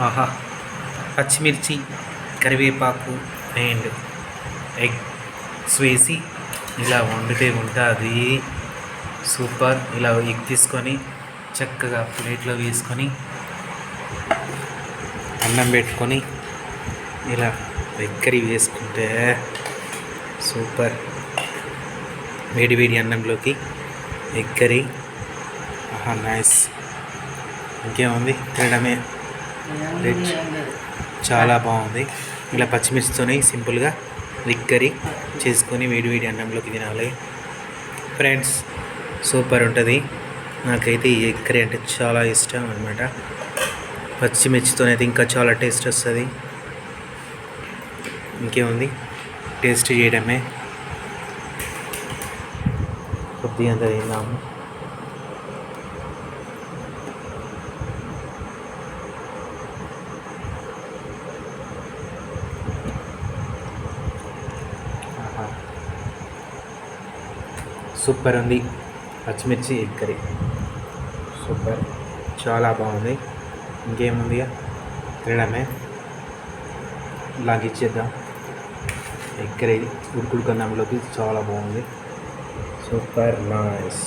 ఆహా పచ్చిమిర్చి కరివేపాకు అండ్ ఎగ్స్ వేసి ఇలా వండితే ఉంటుంది. సూపర్. ఇలా ఎగ్ తీసుకొని చక్కగా ప్లేట్లో వేసుకొని అన్నం పెట్టుకొని ఇలా ఎగ్ వేసుకుంటే సూపర్. వేడి వేడి అన్నంలోకి ఎగ్ కర్రీ. ఆహా నైస్. ఇంకేముంది? తినడమే. రిచ్ చాలా బాగుంది. ఇలా పచ్చిమిర్చితోనే సింపుల్గా ఎగ్ కర్రీ చేసుకొని వేడి వేడి అన్నంలోకి తినాలి. ఫ్రెండ్స్ సూపర్ ఉంటుంది. నాకైతే ఈ ఎగ్ కర్రీ అంటే చాలా ఇష్టం అనమాట పచ్చిమిర్చితోనైతే ఇంకా చాలా టేస్ట్ వస్తుంది. ఇంకేముంది? టేస్ట్ చేయడమే. కొద్దిగా అంత తిన్నాము ఆహా. సూపర్ ఉంది. పచ్చిమిర్చి ఎగ్ కర్రీ. సూపర్. చాలా బాగుంది. ఇంకేముంది తినడమే. తినడమే లాగిచ్చేద్దాం ఎగ్ కర్రీ ఉడుకుడుకన్నంలోకి చాలా బాగుంది. సూపర్. నైస్.